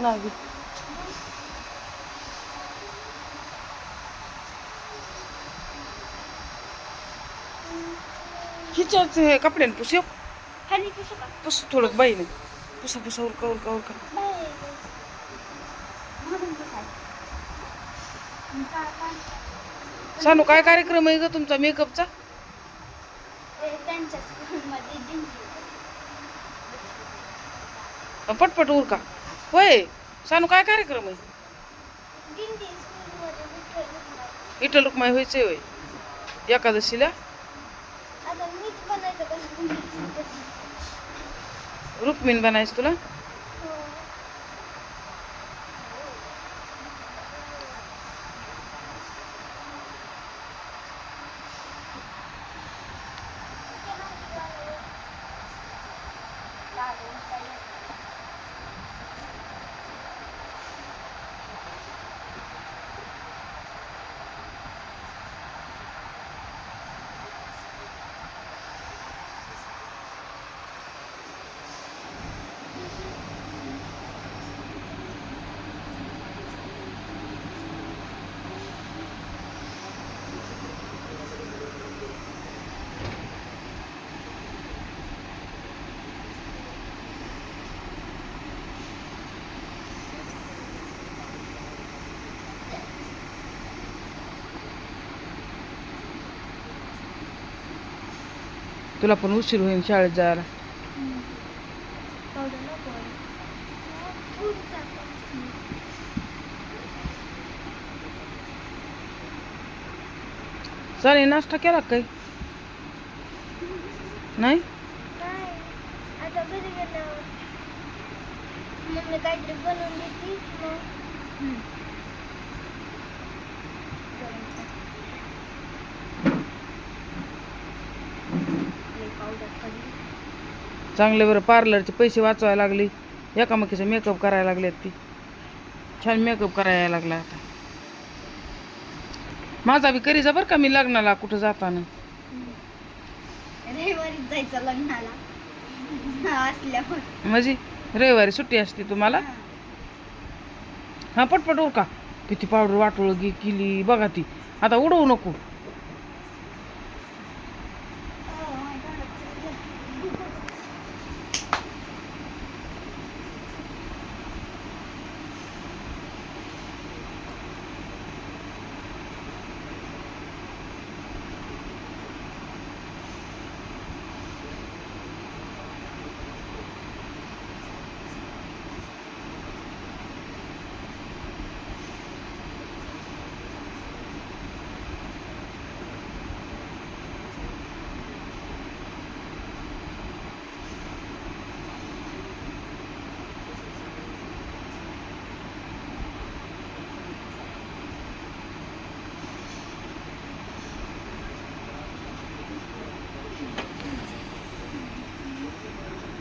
नाही. हिच्याच हे कपड्यान पुस. पुस थोडं बाईने पुसा पुसा उरका उरका उरका आणि काय काय सानू काय कार्यक्रम आहे ग तुमचा मेकअपचा? पटपट उरका. होय. सानू काय कार्यक्रम आहे. इटल रुक्माई व्हायचंय होय. एकादशीला? रुक्मिण बनायचं तुला हो तुला पण उशीर होईल शाळेत जायला. चालेल नाश्ता केला काही? नाही? काहीतरी बनवून देते मग पावडर खाली चांगले बरं पार्लरचे पैसे वाचवायला लागली. एकामेकीचा मेकअप करायला लागलेत ती. छान मेकअप करायला लागला आता. माझा बी करीचा बरं का मी लग्नाला कुठं जाताना. रविवारीच जायचं लग्नाला. असल्यावर म्हणजे रविवारी सुट्टी असते तुम्हाला? हा. पटपट उरका. किती पावडर वाटोळ गी केली बघा ती. आता उडवू नको.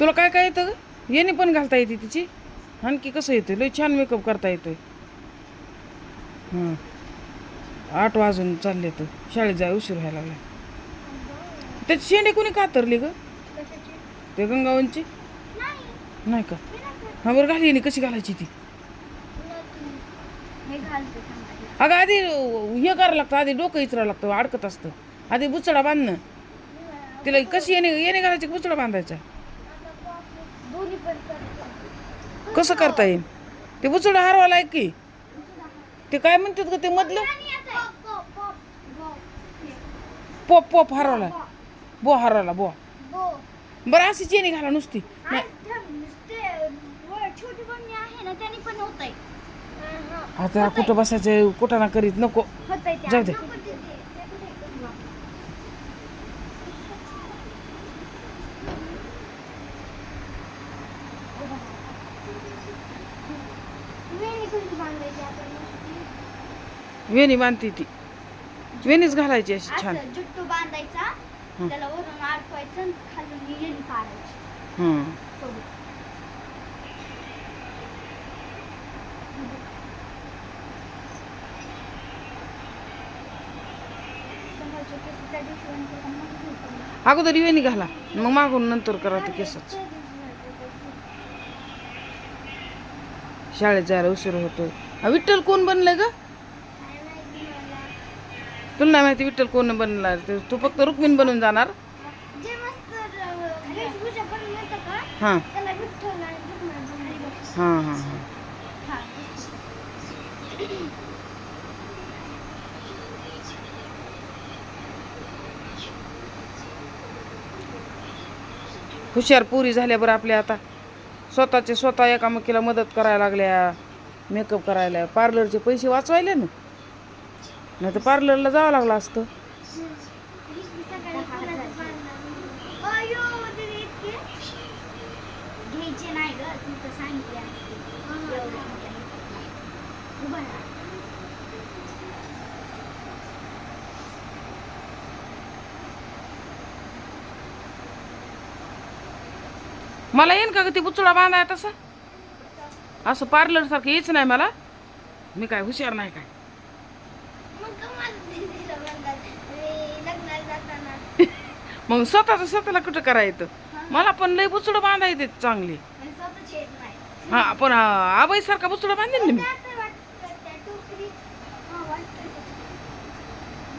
तुला काय काय येतं ग? येणे पण घालता येते तिची. आणखी कसं येतं लय छान मेकअप करता येतोय. हां आठ वाजून चालले तर शाळेत जाय उशीर व्हायला लागला त्याची शेंडे कोणी कातरली ग? ते गंगावनची? नाही का? हा बरं घाली येणे कशी घालायची ती? अगं आधी हे करावं लागतं आधी डोकं इचरावं लागतं अडकत असतं. आधी बुचडा बांधणं. तिला कशी येणे येणे घालायची बुचडा बांधायचा? कसं करता येईल? ते बुचड हरवाला आहे की. ते काय म्हणतात ग ते मधलं? पोप पोप हरवला. बो हरवला बो. बरं अशी चेनी घाला नुसती. नाही. आता कुठं बसायचं कुठं ना करीत नको. जाऊ दे. वेणी बांधते ती. वेणीच घालायची अशी छान. असं जुट्टू बांधायचा हं. त्याला वरून अडकवायचं आणि खालून येणी काढायची हं. सोबत. समोरचे केस त्या दिवशी आणि त्याला मग घेतो. अगोदर वेणी घाला मग मागून नंतर करा ते केसच. शाळेत जायला उशीर होतोय. हा, विठ्ठल कोण बनलंय ग? तुला नाही माहिती विठ्ठल कोण बनला ते तू फक्त रुक्मिण बनून जाणार. हां. हां हां हां. हा. हुशार पुरी झाल्या बरं आपल्या आता. स्वतःचे स्वतः एकामेकीला मदत करायला लागल्या मेकअप करायला. पार्लरचे पैसे वाचवायले ना. नाही तर पार्लरला जावं लागलं असतं. मला येईन का ती ते बुचुळा बांधाय तसं? असं पार्लर सारखं येच नाही मला. मी काय हुशार नाही काय मग कमाल दिदीला म्हणतात "अरे, लग्नाला जाताना मग स्वतःच स्वतःला कुठं करायचं? मला पण लय बुचुडं बांधायचे चांगली. येत नाही. हा पण आबाई सारखा बुचुडा बांधेन ना मी? हा.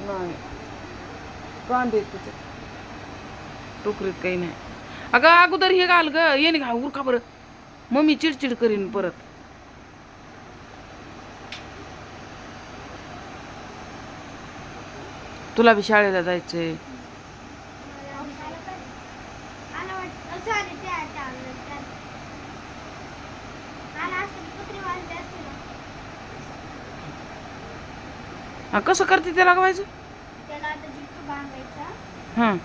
नाही. तिथे. टोकरीत काही नाही. अगं अगोदर हे घाल ग. ये घाल उरका बरं. मम्मी चिडचिड करीन परत. तुला बी शाळेला जायचंय मला आलं का? आलं वाटतं. Sorry, त्या- त्या आलं, त्या- आलं असतं तर कुत्री वाजले असते ना. हा कसं करते त्याला गवायचं त्याला आता जिप्पू बांधायचा हां.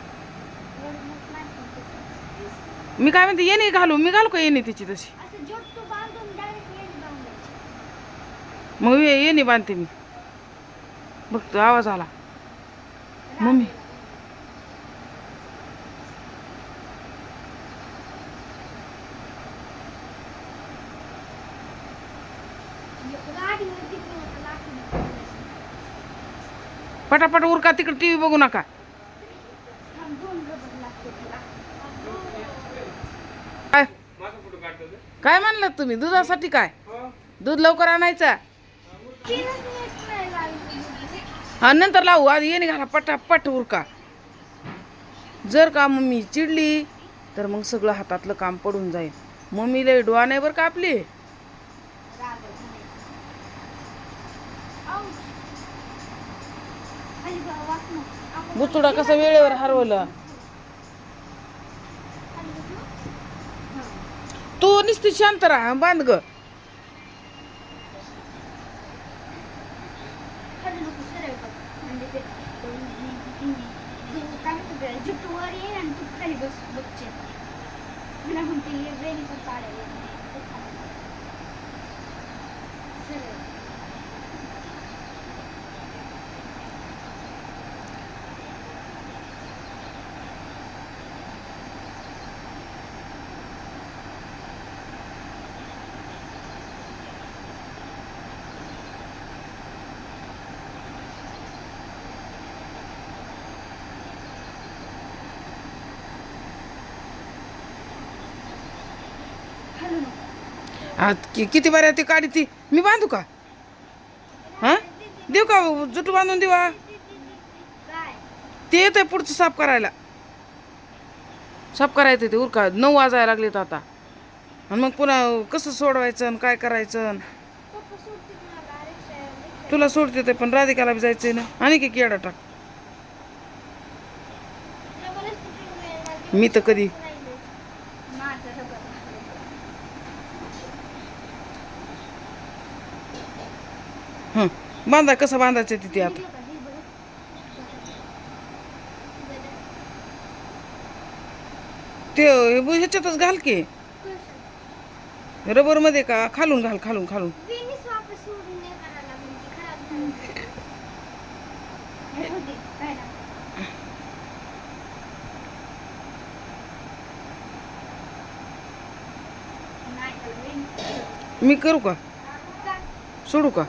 मी काय म्हणते येणे घालू मी घालू का येणे तिची तशी? असं जोट्टू बांधून डायरेक्ट येणे बांधायचे. मग ये- येणे बांधते मी. बघतो आवाज आला. मम्मी गाडीवर किती मोठं लाकूड आहे. पटापट उरका तिकडे टी व्ही बघू नका. काय? काय म्हणलं तुम्ही? दुधासाठी काय? दूध लवकर आणायचा? हा नंतर लावू. आधी येणे घाला पटापट उरका. जर का मम्मी चिडली तर मग सगळं हातातलं काम पडून जाईल. मम्मीला डोळा नाही बरं का आपली रागवत नाही. आऊच. खाली बघ, वाक नको. आपण बुचुडा कसा वेळेवर हरवला? तू नुसती शांत राहा बांध ग. तू वर आणि तू खाली बस बघचे मला म्हणते पण काढायला येत नाही. ते खाली. सरळ. खाली नको. हा कि- किती बऱ्या ती काढी ती? मी बांधू का? हा? देऊ का जुटू बांधून देऊ ते काय आहे पुढचं साफ करायला. साफ करायचं ते उरका. नऊ वाजायला लागलेत आता. आणि मग पुन्हा कसं सोडवायचं आणि काय करायचं तुला सोडते ते पण राधिकाला बी जायचंय ना. आणि की केडा टाक. मी तर कधी माझं रबर हं. बांधा कसं बांधायचं तिथे आता? ते ह्याच्यातच घाल की. रबरमध्ये का? खालून घाल खालून खालून. मी करू का? सोडू का?